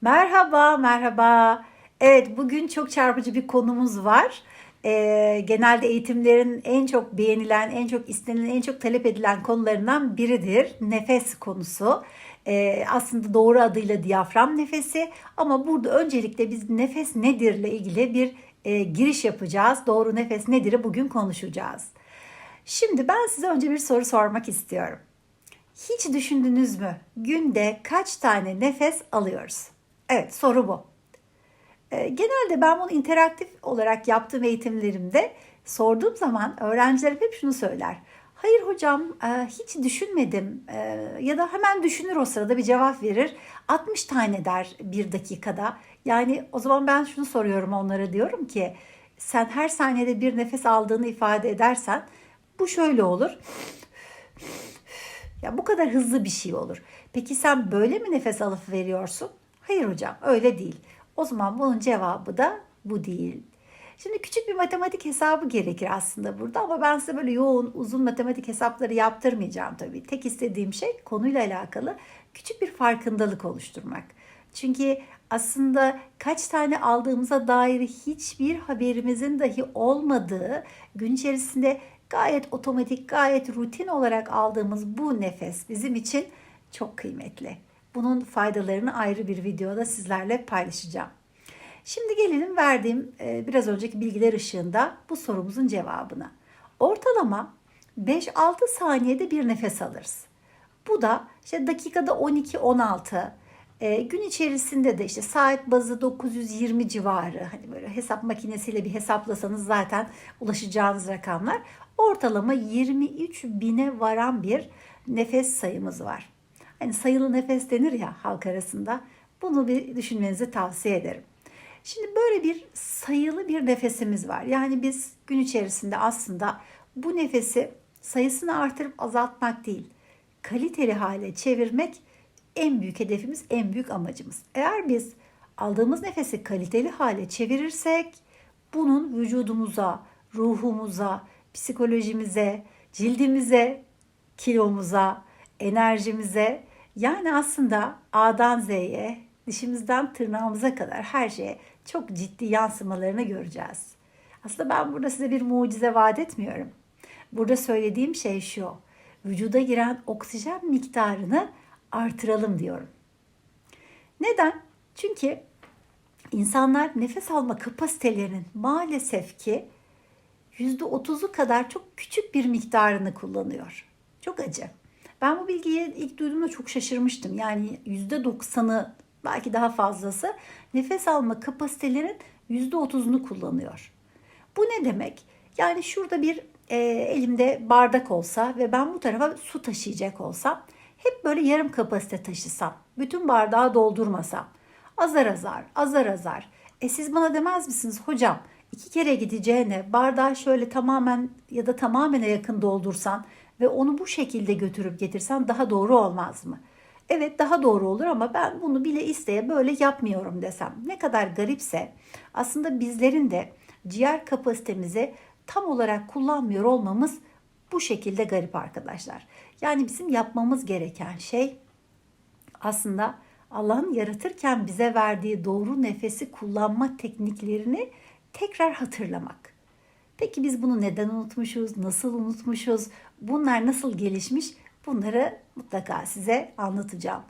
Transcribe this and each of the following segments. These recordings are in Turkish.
Merhaba, merhaba. Evet, bugün çok çarpıcı bir konumuz var. Ee, genelde eğitimlerin en çok beğenilen, en çok istenilen, en çok talep edilen konularından biridir. Nefes konusu. Ee, aslında doğru adıyla diyafram nefesi. Ama burada öncelikle biz nefes nedirle ilgili bir e, giriş yapacağız. Doğru nefes nedir'i bugün konuşacağız. Şimdi ben size önce bir soru sormak istiyorum. Hiç düşündünüz mü? Günde kaç tane nefes alıyoruz? Evet, soru bu. Ee, Genelde ben bunu interaktif olarak yaptığım eğitimlerimde sorduğum zaman öğrencilerim hep şunu söyler. Hayır hocam e, hiç düşünmedim E, ya da hemen düşünür o sırada bir cevap verir. 60 tane der bir dakikada. Yani o zaman ben şunu soruyorum onlara diyorum ki sen her saniyede bir nefes aldığını ifade edersen bu şöyle olur. Ya bu kadar hızlı bir şey olur. Peki sen böyle mi nefes alıp veriyorsun? Hayır hocam öyle değil. O zaman bunun cevabı da bu değil. Şimdi küçük bir matematik hesabı gerekir aslında burada ama ben size böyle yoğun uzun matematik hesapları yaptırmayacağım tabii. Tek istediğim şey konuyla alakalı küçük bir farkındalık oluşturmak. Çünkü aslında kaç tane aldığımıza dair hiçbir haberimizin dahi olmadığı gün içerisinde gayet otomatik, gayet rutin olarak aldığımız bu nefes bizim için çok kıymetli. Bunun faydalarını ayrı bir videoda sizlerle paylaşacağım. Şimdi gelelim verdiğim e, biraz önceki bilgiler ışığında bu sorumuzun cevabına. Ortalama 5-6 saniyede bir nefes alırız. Bu da işte dakikada 12-16, e, gün içerisinde de işte saat bazı 920 civarı hani böyle hesap makinesiyle bir hesaplasanız zaten ulaşacağınız rakamlar ortalama 23 bine varan bir nefes sayımız var. Hani sayılı nefes denir ya halk arasında. Bunu bir düşünmenizi tavsiye ederim. Şimdi böyle bir sayılı bir nefesimiz var. Yani biz gün içerisinde aslında bu nefesi sayısını artırıp azaltmak değil, kaliteli hale çevirmek en büyük hedefimiz, en büyük amacımız. Eğer biz aldığımız nefesi kaliteli hale çevirirsek bunun vücudumuza, ruhumuza, psikolojimize, cildimize, kilomuza, enerjimize yani aslında A'dan Z'ye, dişimizden tırnağımıza kadar her şeye çok ciddi yansımalarını göreceğiz. Aslında ben burada size bir mucize vaat etmiyorum. Burada söylediğim şey şu. Vücuda giren oksijen miktarını artıralım diyorum. Neden? Çünkü insanlar nefes alma kapasitelerinin maalesef ki %30'u kadar çok küçük bir miktarını kullanıyor. Çok acı. Ben bu bilgiyi ilk duyduğumda çok şaşırmıştım. Yani %90'ı belki daha fazlası nefes alma kapasitelerin %30'unu kullanıyor. Bu ne demek? Yani şurada bir e, elimde bardak olsa ve ben bu tarafa su taşıyacak olsam hep böyle yarım kapasite taşısam, bütün bardağı doldurmasam, azar azar, azar azar. E siz bana demez misiniz hocam iki kere gideceğine bardağı şöyle tamamen ya da tamamene yakın doldursan ve onu bu şekilde götürüp getirsen daha doğru olmaz mı? Evet daha doğru olur ama ben bunu bile isteye böyle yapmıyorum desem. Ne kadar garipse aslında bizlerin de ciğer kapasitemizi tam olarak kullanmıyor olmamız bu şekilde garip arkadaşlar. Yani bizim yapmamız gereken şey aslında Allah'ın yaratırken bize verdiği doğru nefesi kullanma tekniklerini tekrar hatırlamak. Peki biz bunu neden unutmuşuz? Nasıl unutmuşuz? Bunlar nasıl gelişmiş? Bunları mutlaka size anlatacağım.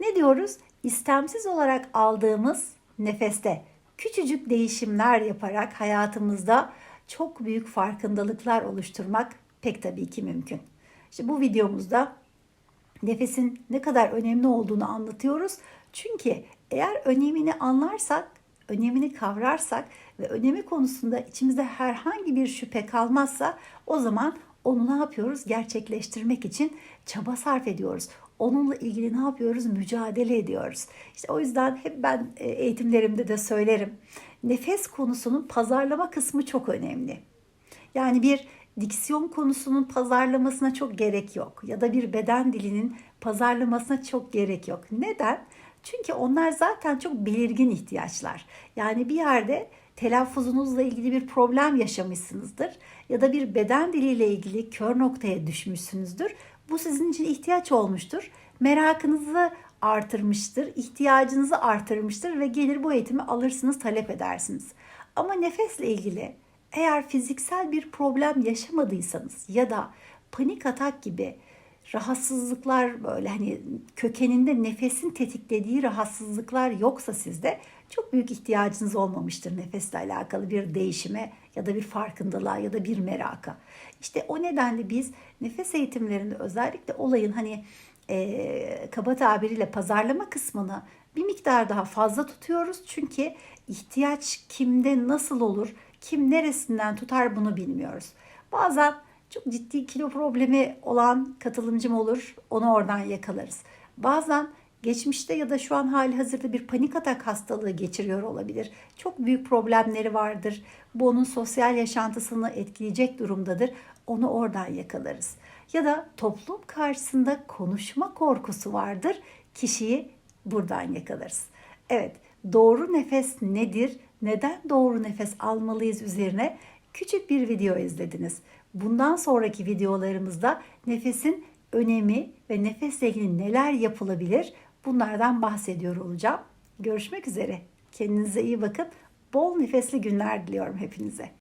Ne diyoruz? İstemsiz olarak aldığımız nefeste küçücük değişimler yaparak hayatımızda çok büyük farkındalıklar oluşturmak pek tabii ki mümkün. İşte bu videomuzda nefesin ne kadar önemli olduğunu anlatıyoruz. Çünkü eğer önemini anlarsak, önemini kavrarsak ve önemi konusunda içimizde herhangi bir şüphe kalmazsa o zaman onu ne yapıyoruz? Gerçekleştirmek için çaba sarf ediyoruz. Onunla ilgili ne yapıyoruz? Mücadele ediyoruz. İşte o yüzden hep ben e, eğitimlerimde de söylerim. Nefes konusunun pazarlama kısmı çok önemli. Yani bir diksiyon konusunun pazarlamasına çok gerek yok ya da bir beden dilinin pazarlamasına çok gerek yok. Neden? Çünkü onlar zaten çok belirgin ihtiyaçlar. Yani bir yerde telaffuzunuzla ilgili bir problem yaşamışsınızdır ya da bir beden diliyle ilgili kör noktaya düşmüşsünüzdür. Bu sizin için ihtiyaç olmuştur. Merakınızı artırmıştır, ihtiyacınızı artırmıştır ve gelir bu eğitimi alırsınız, talep edersiniz. Ama nefesle ilgili eğer fiziksel bir problem yaşamadıysanız ya da panik atak gibi rahatsızlıklar böyle hani kökeninde nefesin tetiklediği rahatsızlıklar yoksa sizde çok büyük ihtiyacınız olmamıştır nefesle alakalı bir değişime ya da bir farkındalığa ya da bir meraka. İşte o nedenle biz nefes eğitimlerinde özellikle olayın hani e, kaba tabiriyle pazarlama kısmını bir miktar daha fazla tutuyoruz. Çünkü ihtiyaç kimde nasıl olur, kim neresinden tutar bunu bilmiyoruz. Bazen çok ciddi kilo problemi olan katılımcım olur. Onu oradan yakalarız. Bazen geçmişte ya da şu an hali hazırda bir panik atak hastalığı geçiriyor olabilir. Çok büyük problemleri vardır. Bu onun sosyal yaşantısını etkileyecek durumdadır. Onu oradan yakalarız. Ya da toplum karşısında konuşma korkusu vardır. Kişiyi buradan yakalarız. Evet, doğru nefes nedir? Neden doğru nefes almalıyız üzerine küçük bir video izlediniz. Bundan sonraki videolarımızda nefesin önemi ve nefesle ilgili neler yapılabilir bunlardan bahsediyor olacağım. Görüşmek üzere. Kendinize iyi bakın. Bol nefesli günler diliyorum hepinize.